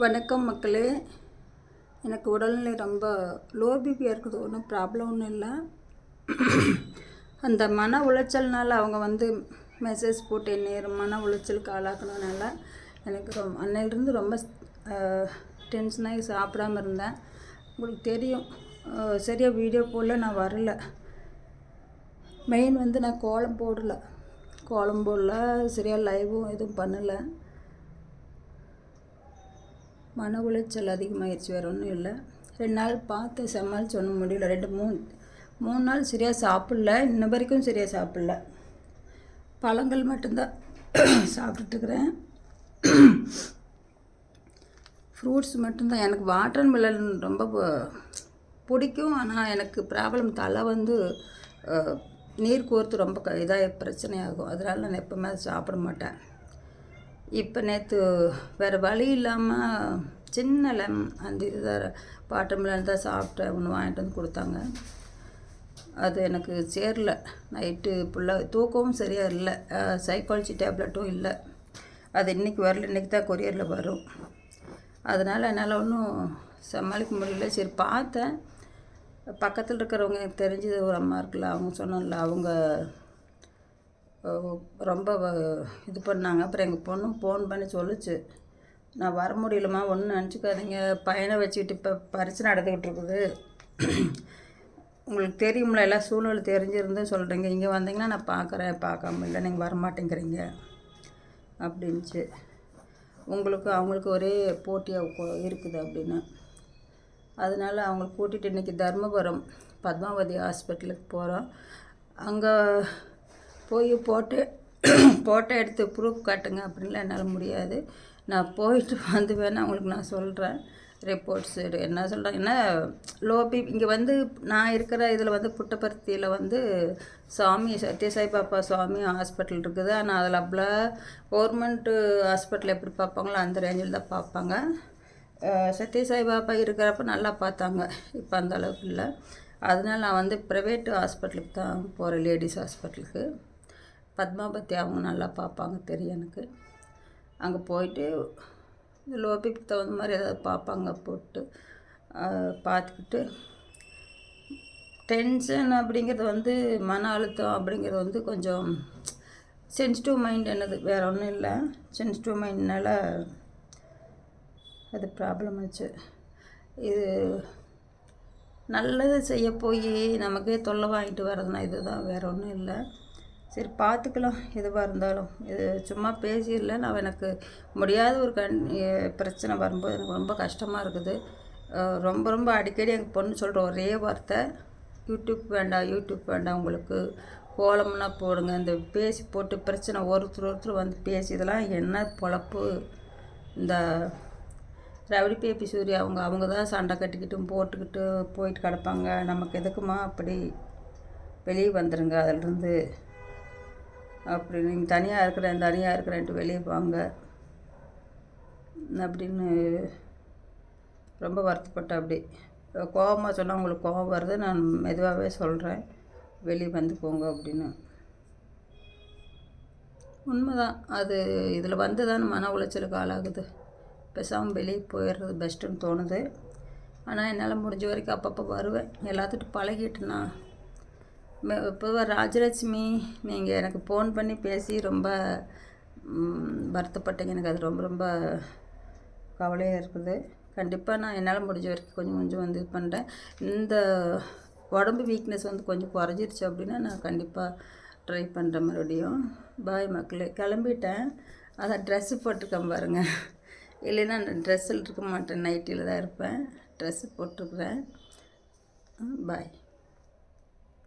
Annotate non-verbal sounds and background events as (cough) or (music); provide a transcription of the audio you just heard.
வணக்கம் மக்களே. எனக்கு உடல்நிலை ரொம்ப லோ பிபியாக இருக்குது. ஒன்றும் ப்ராப்ளம் ஒன்றும் இல்லை. அந்த மன உளைச்சல்னால அவங்க வந்து மெசேஜ் போட்டு என்ன மன உளைச்சலுக்கு ஆளாக்குனதுனால எனக்கு ரொம்ப அன்னையிலிருந்து ரொம்ப டென்ஷனாகி சாப்பிடாம இருந்தேன். உங்களுக்கு தெரியும். சரியாக வீடியோ போடல நான் வரல. மெயின் வந்து நான் கோலம் போடல. கோலம் போடல சரியாக லைவும் எதுவும் பண்ணலை. மன உளைச்சல் அதிகமாகிடுச்சு வேறு ஒன்றும் இல்லை. ரெண்டு நாள் பார்த்து சமாளித்து ஒன்றும் முடியல. ரெண்டு மூணு மூணு நாள் சரியாக சாப்பிடல. இன்ன வரைக்கும் சரியாக சாப்பிடல. பழங்கள் மட்டும்தான் (coughs) சாப்பிட்டுட்டுருக்குறேன். ஃப்ரூட்ஸ் மட்டும்தான். எனக்கு வாட்டர் மில்லன் ரொம்ப பிடிக்கும். ஆனால் எனக்கு ப்ராப்ளம் தலை வந்து நீர் கோர்த்து ரொம்ப க இதாக பிரச்சனையாகும். அதனால் நான் எப்போவுமே அதை சாப்பிட மாட்டேன். இப்போ நேற்று வேறு வழி இல்லாமல் சின்ன லெம் அந்த இதுதான் பாட்டமில் தான் சாப்பிட்டேன். ஒன்று வாங்கிட்டு வந்து கொடுத்தாங்க. அது எனக்கு சேரல. நைட்டு ஃபுல்லாக தூக்கமும் சரியாக இல்லை. சைக்காலஜி டேப்லெட்டும் இல்லை. அது இன்றைக்கி வரல. இன்றைக்கி தான் கொரியரில் வரும். அதனால் என்னால் ஒன்றும் சமாளிக்க முடியல. சரி பார்த்தேன். பக்கத்தில் இருக்கிறவங்க எனக்கு தெரிஞ்சது ஒரு அம்மா இருக்குல்ல அவங்க சொன்னோம்ல அவங்க ரொம்ப இது பண்ணாங்க. அப்புறம் எங்கள் பொண்ணும் ஃபோன் பண்ணி சொல்லுச்சு. நான் வர முடியலம்மா ஒன்றும் நினச்சிக்காதீங்க. பையனை வச்சுக்கிட்டு இப்போ பரிசு நடந்துக்கிட்டு இருக்குது. உங்களுக்கு தெரியும்ல எல்லா சூழ்நிலை தெரிஞ்சிருந்து சொல்கிறீங்க இங்கே வந்தீங்கன்னா நான் பார்க்குறேன் பார்க்காம இல்லை நீங்கள் வர மாட்டேங்கிறீங்க அப்படின்ச்சு. உங்களுக்கு அவங்களுக்கு ஒரே போட்டியாக இருக்குது அப்படின்னு. அதனால் அவங்கள கூட்டிகிட்டு இன்றைக்கி தர்மபுரம் பத்மாவதி ஹாஸ்பிட்டலுக்கு போகிறோம் அங்கே போய் போட்டு போட்டோ எடுத்து ப்ரூஃப் காட்டுங்க அப்படின்லாம் என்னால் முடியாது. நான் போயிட்டு வந்து வேணால் அவங்களுக்கு நான் சொல்கிறேன் ரிப்போர்ட்ஸ் என்ன சொல்கிறாங்கன்னா லோ பிபி இங்கே வந்து நான் இருக்கிற இதில் வந்து புட்டபர்த்தியில் வந்து சுவாமி சத்யசாய் பாப்பா சுவாமி ஹாஸ்பிட்டல் இருக்குது. ஆனால் அதில் அவ்வளோ கவர்மெண்ட்டு ஹாஸ்பிட்டல் எப்படி பார்ப்பாங்களோ அந்த ரேஞ்சில் தான் பார்ப்பாங்க சத்யசாய் பாப்பா இருக்கிறப்ப நல்லா பார்த்தாங்க. இப்போ அந்த அளவுக்கு இல்லை. அதனால் நான் வந்து ப்ரைவேட்டு ஹாஸ்பிட்டலுக்கு தான் போகிறேன் லேடிஸ் ஹாஸ்பிட்டலுக்கு பத்மாபதி அவங்க நல்லா பார்ப்பாங்க தெரியும் எனக்கு. அங்கே போயிட்டு லோபிக்கு தகுந்த மாதிரி ஏதாவது பார்ப்பாங்க போட்டு பார்த்துக்கிட்டு டென்ஷன் அப்படிங்கிறது வந்து மன அழுத்தம் அப்படிங்கிறது வந்து கொஞ்சம் சென்சிட்டிவ் மைண்ட் என்னது வேறு ஒன்றும் இல்லை. சென்சிட்டிவ் மைண்ட்னால அது ப்ராப்ளம் ஆச்சு. இது நல்லது செய்ய போய் நமக்கே தொல்லை வாங்கிட்டு வர்றதுனா இதுதான் வேறு ஒன்றும் இல்லை. சரி பார்த்துக்கலாம் எதுவாக இருந்தாலும். இது சும்மா பேசிடல. நான் எனக்கு முடியாத ஒரு கண் பிரச்சனை வரும்போது எனக்கு ரொம்ப கஷ்டமாக இருக்குது. ரொம்ப ரொம்ப அடிக்கடி எங்கள் பொண்ணு சொல்கிற ஒரே வார்த்தை யூடியூப் வேண்டாம் யூடியூப் வேண்டாம். உங்களுக்கு கோலம்னா போடுங்க. இந்த பேசி போட்டு பிரச்சனை ஒருத்தர் ஒருத்தர் வந்து பேசி இதெல்லாம் என்ன பொழப்பு? இந்த ரவுடி பேபி சூர்யா அவங்க அவங்க தான் சண்டை கட்டிக்கிட்டும் போட்டுக்கிட்டு போயிட்டு கிடப்பாங்க. நமக்கு எதுக்குமா அப்படி வெளியே வந்துடுங்க அதிலிருந்து? அப்படி நீங்கள் தனியாக இருக்கிறேன் தனியாக இருக்கிறேன்ட்டு வெளியே வாங்க அப்படின்னு ரொம்ப வருத்தப்பட்டேன் அப்படி. கோபமாக சொன்னால் உங்களுக்கு கோபம் வருது நான் மெதுவாகவே சொல்கிறேன் வெளியே வந்து போங்க அப்படின்னு. உண்மைதான். அது இதில் வந்து தான் மன உளைச்சலுக்கு ஆளாகுது. பேசாமல் வெளியே போயிடுறது பெஸ்ட்டுன்னு தோணுது. ஆனால் என்னால் முடிஞ்ச வரைக்கும் அப்பப்போ வருவேன். எல்லாத்துட்டும் பழகிட்டேன்னா இப்போ ராஜலட்சுமி நீங்கள் எனக்கு ஃபோன் பண்ணி பேசி ரொம்ப வருத்தப்பட்டீங்க. எனக்கு அது ரொம்ப ரொம்ப கவலையாக இருக்குது. கண்டிப்பாக நான் என்னால் முடிஞ்ச வரைக்கும் கொஞ்சம் கொஞ்சம் வந்து இது பண்ணுறேன் இந்த உடம்பு வீக்னஸ் வந்து கொஞ்சம் குறைஞ்சிருச்சு அப்படின்னா நான் கண்டிப்பாக ட்ரை பண்ணுறேன் மறுபடியும். பாய் மக்களே. கிளம்பிட்டேன். அதான் ட்ரெஸ்ஸு போட்டிருக்கேன் பாருங்கள் இல்லைன்னா நான் ட்ரெஸ்ஸில் இருக்க மாட்டேன். நைட்டியில் தான் இருப்பேன். ட்ரெஸ்ஸு போட்டிருக்குறேன். பாய்